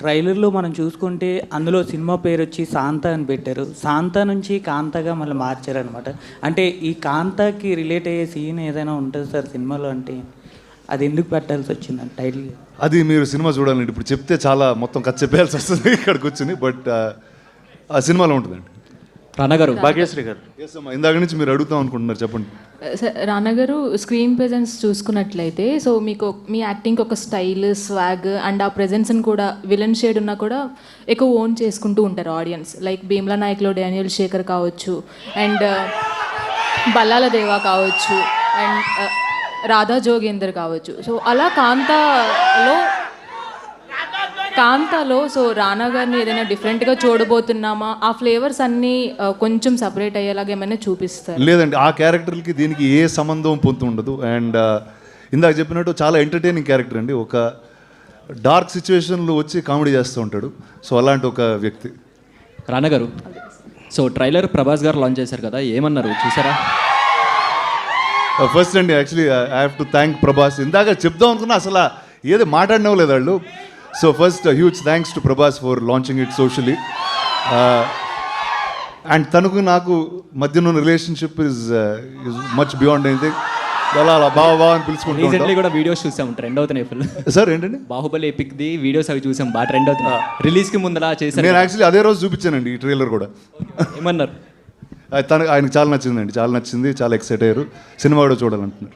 ట్రైలర్లో మనం చూసుకుంటే అందులో సినిమా పేరు వచ్చి శాంత అని పెట్టారు. శాంత నుంచి కాంతగా మళ్ళీ మార్చారనమాట అంటే ఈ కాంతకి రిలేట్ అయ్యే సీన్ ఏదైనా ఉంటుంది సార్ సినిమాలో అంటే అది ఎందుకు పెట్టాల్సి వచ్చింది టైటిల్ అది మీరు సినిమా చూడాలండి ఇప్పుడు చెప్తే చాలా మొత్తం కథ చెప్పేయాల్సి వస్తుంది ఇక్కడికి వచ్చింది బట్ ఆ సినిమాలో ఉంటుందండి. రానా గారు. భాగ్యశ్రీ గారు ఇందాక నుంచి మీరు అడుగుతాం అనుకుంటున్నారు చెప్పండి. స- రానా గారు స్క్రీన్ ప్రెజెన్స్ చూసుకున్నట్లయితే సో మీకు మీ యాక్టింగ్ ఒక స్టైల్ స్వాగ్ అండ్ ఆ ప్రెజెన్స్ని కూడా విలన్ షేడ్ ఉన్నా కూడా ఎక్కువ ఓన్ చేసుకుంటూ ఉంటారు ఆడియన్స్ లైక్ భీమ్లా నాయక్లో డానియల్ శేఖర్ కావచ్చు అండ్ బల్లాల దేవా కావచ్చు అండ్ రాధా జోగేందర్ కావచ్చు. సో అలా కాంతాలో కాంతాలో సో రానా గారిని ఏదైనా డిఫరెంట్గా చూడబోతున్నామా? ఆ ఫ్లేవర్స్ అన్నీ కొంచెం సపరేట్ అయ్యేలాగా ఏమైనా చూపిస్తారు? లేదండి ఆ క్యారెక్టర్కి దీనికి ఏ సంబంధం పొందు ఉండదు. అండ్ ఇందాక చెప్పినట్టు చాలా ఎంటర్టైనింగ్ క్యారెక్టర్ అండి. ఒక డార్క్ సిచ్యువేషన్లో వచ్చి కామెడీ చేస్తూ ఉంటాడు. సో అలాంటి ఒక వ్యక్తి. రానా గారు సో ట్రైలర్ ప్రభాస్ గారు లాంచ్ చేశారు కదా ఏమన్నారు? చూసారా? ఫస్ట్ Uh, అండి actually I have to thank Prabhas. ఇందాక చెప్దాం అనుకున్నా అసలు ఏది మాట్లాడినవ్వలేదు వాళ్ళు. So first huge thanks to Prabhas for launching it socially and తనకు నాకు మధ్యన ఉన్న relationship is is much beyond anything అలా అలా బావ అని పిలుచుకుంటూ రీసెంట్లీ కూడా వీడియోస్ చూసాం ట్రెండ్ అవుతున్నాయి ఫుల్ సార్ ఏంటండి? బాహుబలి ఎపిక్ ది వీడియోస్ అవి చూసాం బాగా ట్రెండ్ అవుతున్నాయి. రిలీజ్కి ముందలా చేశారు నేను యాక్చువల్లీ అదే రోజు చూపించానండి ఈ ట్రైలర్ కూడా. ఏమన్నారు? తనకు ఆయనకు చాలా నచ్చిందండి చాలా నచ్చింది చాలా ఎక్సైట్ అయ్యారు. సినిమా కూడా చూడాలంటున్నారు.